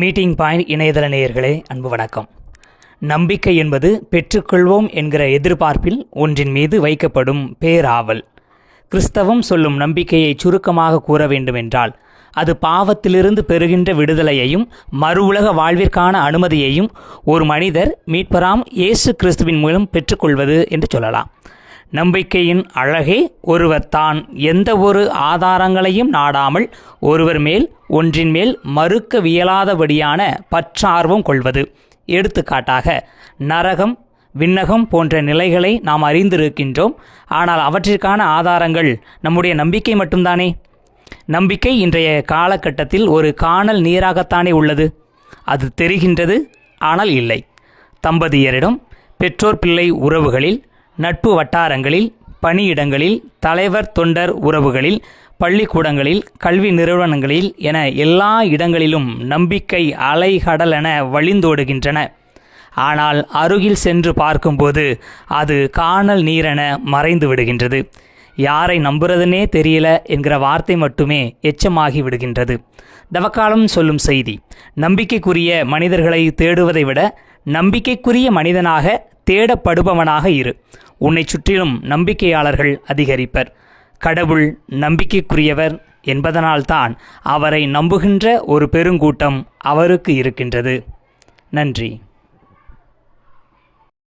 Meeting point இணையதள நேயர்களே அன்பு வணக்கம். நம்பிக்கை என்பது பெற்றுக்கொள்வோம் என்கிற எதிர்பார்ப்பில் ஒன்றின் மீது வைக்கப்படும் பேராவல். கிறிஸ்தவம் சொல்லும் நம்பிக்கையை சுருக்கமாக கூற வேண்டுமென்றால் அது பாவத்திலிருந்து பெறுகின்ற விடுதலையையும் மறு உலக வாழ்விற்கான அனுமதியையும் ஒரு மனிதர் மீட்பராம் இயேசு கிறிஸ்துவின் மூலம் பெற்றுக்கொள்வது என்று சொல்லலாம். நம்பிக்கையின் அழகே ஒருவர் தான் எந்த ஒரு ஆதாரங்களையும் நாடாமல் ஒருவர் மேல் ஒன்றின் மேல் மறுக்கவியலாதபடியான பற்றார்வம் கொள்வது. எடுத்துக்காட்டாக நரகம் விண்ணகம் போன்ற நிலைகளை நாம் அறிந்திருக்கின்றோம். ஆனால் அவற்றிற்கான ஆதாரங்கள் நம்முடைய நம்பிக்கை மட்டும்தானே? நம்பிக்கை இன்றைய காலகட்டத்தில் ஒரு காணல் நீராகத்தானே உள்ளது. அது தெரிகின்றது ஆனால் இல்லை. தம்பதியரிடம் பெற்றோர் பிள்ளை உறவுகளில் நட்பு வட்டாரங்களில் பணியிடங்களில் தலைவர் தொண்டர் உறவுகளில் பள்ளிக்கூடங்களில் கல்வி நிறுவனங்களில் என எல்லா இடங்களிலும் நம்பிக்கை அலைகடலென வழிந்தோடுகின்றன. ஆனால் அருகில் சென்று பார்க்கும்போது அது காணல் நீரென மறைந்து விடுகின்றது. யாரை நம்புறதுனே தெரியல என்கிற வார்த்தை மட்டுமே எச்சமாகி விடுகின்றது. தவக்காலம் சொல்லும் செய்தி நம்பிக்கைக்குரிய மனிதர்களை தேடுவதை விட நம்பிக்கைக்குரிய மனிதனாக தேடப்படுபவனாக இரு. உன்னை சுற்றிலும் நம்பிக்கையாளர்கள் அதிகரிப்பர். கடவுள் நம்பிக்கைக்குரியவர் என்பதனால்தான் அவரை நம்புகின்ற ஒரு பெருங்கூட்டம் அவருக்கு இருக்கின்றது. நன்றி.